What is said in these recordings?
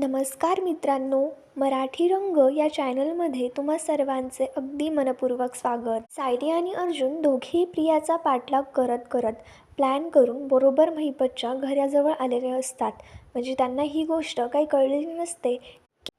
नमस्कार मित्रांनो मराठी रंग या चॅनलमध्ये तुम्हा सर्वांचे अगदी मनपूर्वक स्वागत. सायली आणि अर्जुन दोघेही प्रियाचा पाठलाग करत करत प्लॅन करून बरोबर महिपतच्या घराजवळ आलेले असतात. म्हणजे त्यांना ही गोष्ट काही कळलेली नसते.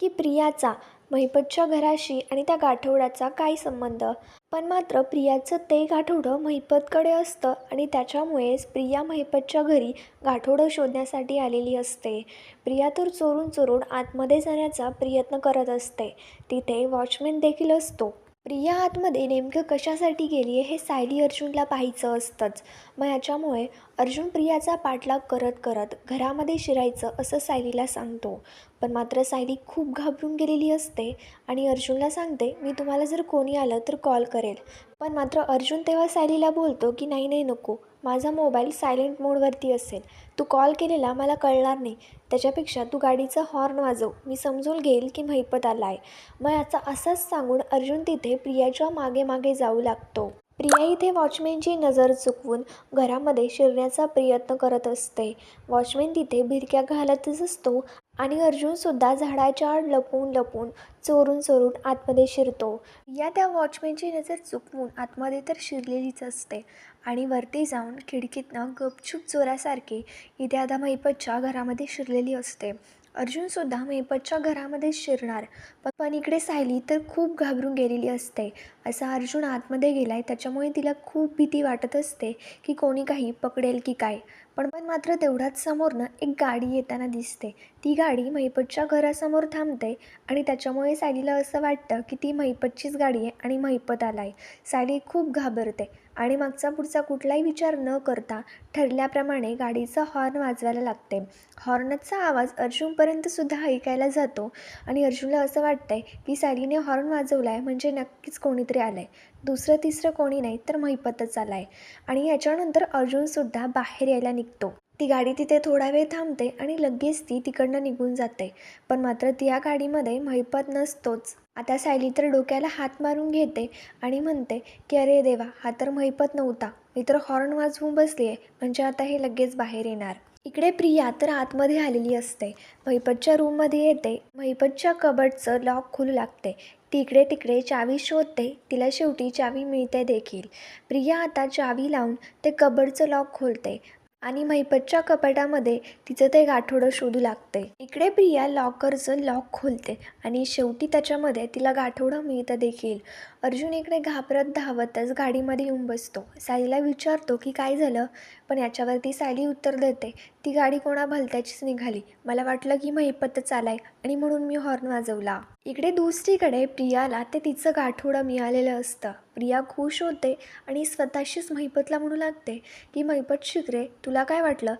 की प्रियाचा महिपतच्या घराशी आणि त्या गाठोड्याचा काय संबंध. पण मात्र प्रियाचं ते गाठोडं महिपतकडे असतं आणि त्याच्यामुळेच प्रिया महिपतच्या घरी गाठोडं शोधण्यासाठी आलेली असते. प्रिया तर चोरून चोरून आतमध्ये जाण्याचा प्रयत्न करत असते. तिथे वॉचमॅन देखील असतो. प्रिया आतमध्ये नेमकं कशासाठी गेली आहे हे सायली अर्जुनला पाहायचं असतंच. मग याच्यामुळे अर्जुन प्रियाचा पाठलाग करत करत घरामध्ये शिरायचं असं सायलीला सांगतो. पण मात्र सायली खूप घाबरून गेलेली असते आणि अर्जुनला सांगते मी तुम्हाला जर कोणी आलं तर कॉल करेल. पण मात्र अर्जुन तेव्हा सायलीला बोलतो की नाही नाही नको. माझा मोबाईल सायलेंट मोडवरती असेल. तू कॉल केलेला मला कळणार नाही. त्याच्यापेक्षा तू गाडीचा हॉर्न वाजव. मी समजून घेईल की महिपत आला आहे मग याचा असंच सांगून अर्जुन तिथे प्रियाच्या मागे मागे जाऊ लागतो. प्रिया इथे वॉचमॅनची नजर चुकवून घरामध्ये शिरण्याचा प्रयत्न करत असते. वॉचमॅन तिथे भिरक्या घालतच असतो आणि अर्जुनसुद्धा झाडाच्या आड लपून लपून चोरून चोरून आतमध्ये शिरतो. या त्या वॉचमॅनची नजर चुकवून आतमध्ये तर शिरलेलीच असते. आणि वरती जाऊन खिडकीतनं गपचूप चोरासारखी इथे आता महिपतच्या घरामध्ये शिरलेली असते. अर्जुनसुद्धा महिपतच्या घरामध्ये शिरणार पण पण इकडे सायली तर खूप घाबरून गेलेली असते. असा अर्जुन आतमध्ये गेला आहे त्याच्यामुळे तिला खूप भीती वाटत असते की कोणी काही पकडेल की काय. पण पण मात्र तेवढ्याच समोरनं एक गाडी येताना दिसते. ती गाडी महिपतच्या घरासमोर थांबते आणि त्याच्यामुळे सायलीला असं वाटतं की ती महिपतचीच गाडी आहे आणि महिपत आला आहे सायली खूप घाबरते आणि मागचा पुढचा कुठलाही विचार न करता ठरल्याप्रमाणे गाडीचा हॉर्न वाजवायला लागते. हॉर्नचा आवाज अर्जुनपर्यंतसुद्धा ऐकायला जातो आणि अर्जुनला असं वाटतंय की सायलीने हॉर्न वाजवला आहे म्हणजे नक्कीच कोणीतरी आलं आहे दुसरं तिसरं कोणी नाही तर महिपतच आला आहे आणि याच्यानंतर अर्जुनसुद्धा बाहेर यायला निघतो. ती गाडी तिथे थोडा वेळ थांबते आणि लगेच ती तिकडनं निघून जाते. पण मात्र ती या गाडीमध्ये महिपत नसतोच. आता सायली तर डोक्याला हात मारून घेते आणि म्हणते की अरे देवा हा तर महिपत नव्हता. मी तर हॉर्न वाजवून बसली आहे म्हणजे आता हे लगेच बाहेर येणार. इकडे प्रिया तर आतमध्ये आलेली असते. महिपतच्या रूममध्ये येते. महिपतच्या कबडचं लॉक खुलू लागते. तिकडे तिकडे चावी शोधते. तिला शेवटी चावी मिळते देखील. प्रिया आता चावी लावून ते कबडचं लॉक खोलते. आणि महिपतच्या कपाटामध्ये तिचं ते गाठोडं शोधू लागते. इकडे प्रिया लॉकरचं लॉक खोलते आणि शेवटी त्याच्यामध्ये तिला गाठोडं मिळतं देखील. अर्जुन इकडे घाबरत धावतच गाडीमध्ये येऊन बसतो. सायलीला विचारतो की काय झालं? पण याच्यावरती सायली उत्तर देते ती गाडी कोणा भलत्याचीच निघाली. मला वाटलं की महिपतच आलाय आणि म्हणून मी हॉर्न वाजवला. इकडे दुसरीकडे प्रियाला ते तिचं गाठोडं मिळालेलं असतं. प्रिया खुश होते आणि स्वतःशीच महिपतला म्हणू लागते की महिपत शिकरे तुला काय वाटलं?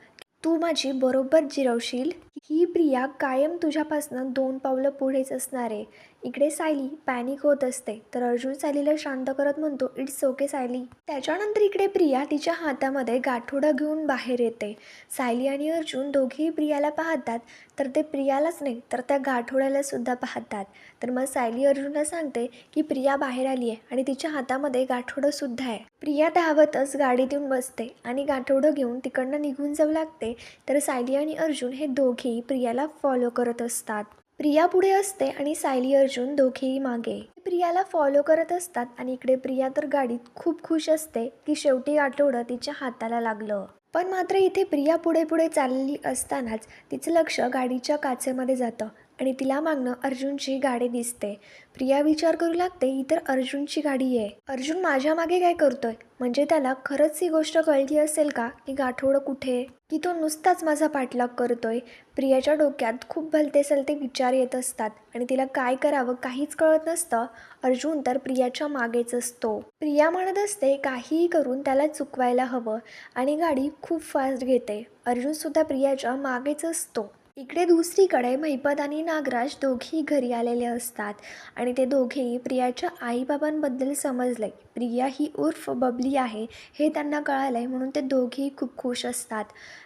तू माझी बरोबर जिरवशील? ही प्रिया कायम तुझ्यापासनं दोन पावलं पुढेच असणार आहे. इकडे सायली पॅनिक होत असते. तर अर्जुन सायलीला शांत करत म्हणतो इट्स ओके सायली. त्याच्यानंतर इकडे प्रिया तिच्या हातामध्ये गाठोडं घेऊन बाहेर येते. सायली आणि अर्जुन दोघेही प्रियाला पाहतात तर ते प्रियालाच नाही तर त्या गाठोड्याला सुद्धा पाहतात. तर मग सायली अर्जुनला सांगते की प्रिया बाहेर आली आहे आणि तिच्या हातामध्ये गाठोडं सुद्धा आहे. प्रिया धावतच गाडीत येऊन बसते आणि गाठोडं घेऊन तिकडनं निघून जाऊ लागते. तर सायली आणि अर्जुन हे दोघेही प्रियाला फॉलो करत असतात. प्रिया पुढे असते आणि सायली अर्जुन दोघेही मागे. प्रियाला फॉलो करत असतात आणि इकडे प्रिया तर गाडीत खूप खुश असते. की शेवटी आठवडं तिच्या हाताला लागलं. पण मात्र इथे प्रिया पुढे पुढे चाललेली असतानाच तिचं लक्ष गाडीच्या काचेमध्ये जातं. आणि तिला मागणं अर्जुनची गाडी दिसते. प्रिया विचार करू लागते ही तर अर्जुनची गाडी आहे. अर्जुन माझ्या मागे काय करतोय? म्हणजे त्याला खरंच ही गोष्ट कळली असेल का? की गाठोडं कुठे की तो नुसताच माझा पाठलाग करतोय? प्रियाच्या डोक्यात खूप भलते सलते विचार येत असतात आणि तिला काय करावं काहीच कळत नसतं. अर्जुन तर प्रियाच्या मागेच असतो. प्रिया म्हणत असते काहीही करून त्याला चुकवायला हवं आणि गाडी खूप फास्ट घेते. अर्जुनसुद्धा प्रियाच्या मागेच असतो. इकडे दुसरीकडे महिपत आणि नागराज दोघेही घरी आलेले असतात आणि ते दोघेही प्रियाच्या आईबाबांबद्दल समजले. प्रिया ही उर्फ बबली आहे हे त्यांना कळालं आहे म्हणून ते दोघेही खूप खुश असतात.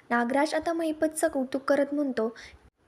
नागराज आता महिपतचं कौतुक करत म्हणतो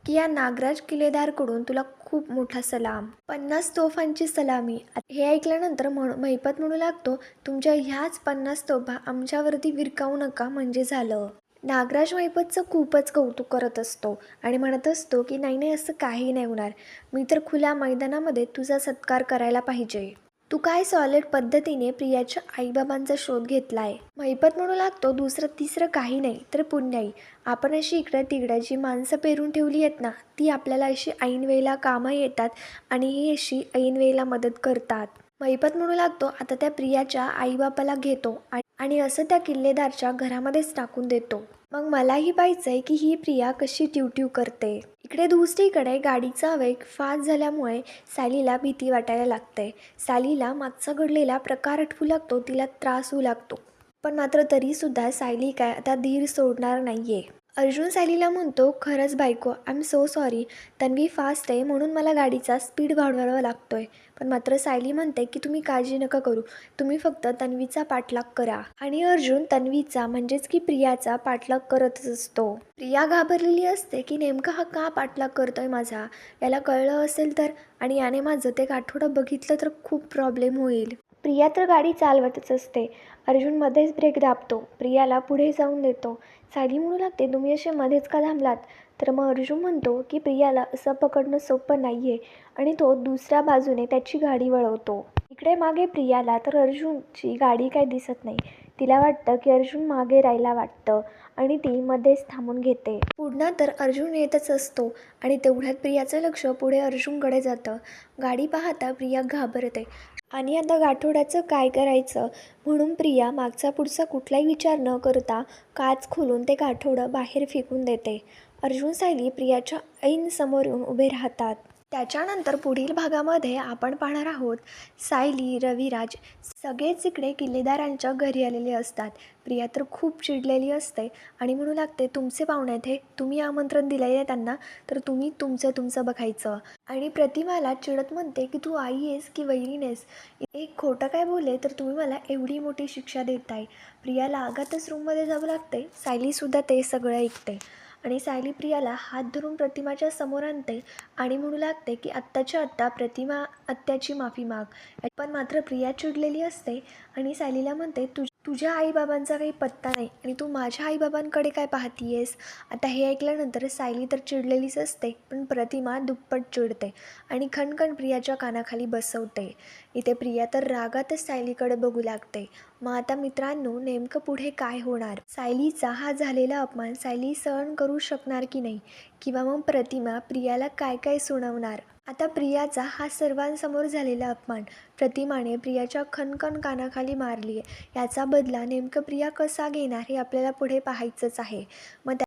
की या नागराज किल्लेदारकडून तुला खूप मोठा सलाम. पन्नास तोफांची सलामी. हे ऐकल्यानंतर म्हण महिपत म्हणू लागतो तुमच्या ह्याच पन्नास तोफा आमच्यावरती विरकावू नका म्हणजे झालं. नागराज मैपतचं खूपच कौतुक करत असतो आणि म्हणत असतो की नाही नाही असं काही नाही होणार. मी तर खुल्या मैदानामध्ये तुझा सत्कार करायला पाहिजे. तू काय सॉलिड पद्धतीने प्रियाच्या आईबाबांचा शोध घेतला आहे महिपत म्हणू लागतो दुसरं तिसरं काही नाही तर पुण्याई. आपण अशी इकडं तिकडं जी माणसं पेरून ठेवली आहेत ना ती आपल्याला अशी ऐनवेळेला कामं येतात आणि ही अशी ऐनवेळेला मदत करतात. महिपत म्हणू लागतो आता त्या प्रियाच्या आईबापाला घेतो आणि आणि असं त्या किल्लेदारच्या घरामध्येच टाकून देतो. मग मलाही पाहिजंय की ही प्रिया कशी ट्यूट्यू करते. इकडे दुसरीकडे गाडीचा वेग फास्ट झाल्यामुळे सॅलीला भीती वाटायला लागते. सालीला मागचा घडलेला प्रकार आठवू लागतो तिला त्रास होऊ लागतो. पण मात्र तरीसुद्धा सायली काय आता धीर सोडणार नाहीये. अर्जुन सायलीला म्हणतो खरंच बायको I am so sorry Tanvi fast आहे म्हणून मला गाडीचा स्पीड वाढवावा लागतोय. पण मात्र सायली म्हणते की तुम्ही काळजी नका करू. तुम्ही फक्त तन्वीचा पाठलाग करा. आणि अर्जुन तन्वीचा म्हणजेच की प्रियाचा पाठलाग करतच असतो. प्रिया घाबरलेली असते की नेमका हा का पाठलाग करतोय माझा? याला कळलं असेल तर? आणि याने माझं ते आठवडं बघितलं तर खूप प्रॉब्लेम होईल. प्रिया तर गाडी चालवतच असते. अर्जुन मध्येच ब्रेक दाबतो. प्रियाला पुढे जाऊन देतो. सायली म्हणू लागते तुम्ही असे मध्येच का थांबलात? तर मग अर्जुन म्हणतो की प्रियाला असं पकडणं सोपं नाही आहे आणि तो दुसऱ्या बाजूने त्याची गाडी वळवतो. इकडे मागे प्रियाला तर अर्जुनची गाडी काय दिसत नाही. तिला वाटतं की अर्जुन मागे राहायला वाटतं आणि ती मध्येच थांबून घेते. पुन्हा तर अर्जुन येतच असतो आणि तेवढ्यात प्रियाचं लक्ष पुढे अर्जुनकडे जातं. गाडी पाहता प्रिया घाबरते. आणि आता गाठोड्याचं काय करायचं? म्हणून प्रिया मागचा पुढचा कुठलाही विचार न करता काच खोलून ते गाठोडं बाहेर फेकून देते. अर्जुन सायली प्रियाच्या ऐनसमोर येऊन उभे राहतात. त्याच्यानंतर पुढील भागामध्ये आपण पाहणार आहोत सायली रविराज सगळेच इकडे किल्लेदारांच्या घरी आलेले असतात. प्रिया तर खूप चिडलेली असते आणि म्हणू लागते तुमचे पाहुणे आहेत हे तुम्ही आमंत्रण दिलं आहे त्यांना तर तुम्ही तुमचं तुमचं बघायचं. आणि प्रतिमाला चिडत म्हणते की तू आई आहेस की वैरीनेस एक खोटं काय बोलले तर तुम्ही मला एवढी मोठी शिक्षा देताय. प्रियाला आगातच रूममध्ये जावं लागते. सायलीसुद्धा ते सगळं ऐकते. आणि सायली प्रियाला हात धरून प्रतिमाच्या समोर आणते आणि म्हणू लागते की आत्ताच्या आत्ता प्रतिमा आत्याची माफी माग. पण मात्र प्रिया चिडलेली असते आणि सायलीला म्हणते तुझ्या तुझ्या आईबाबांचा काही पत्ता नाही आणि तू माझ्या आईबाबांकडे काय पाहतीयेस? आता हे ऐकल्यानंतर सायली तर चिडलेलीच असते पण प्रतिमा दुप्पट चिडते आणि खणखण प्रियाच्या कानाखाली बसवते. इथे प्रिया तर रागातच सायलीकडे बघू लागते. मग आता मित्रांनो नेमकं पुढे काय होणार? सायलीचा हा झालेला अपमान सायली सहन करू शकणार की नाही? किंवा मग प्रतिमा प्रियाला काय काय सुनावणार? आता प्रियाचा हा सर्वांसमोर झालेला अपमान प्रतिमाने प्रियाच्या खणखण कानाखाली मारली आहे याचा बदला नेमकं प्रिया कसा घेणार हे आपल्याला पुढे पाहायचंच आहे. मग त्या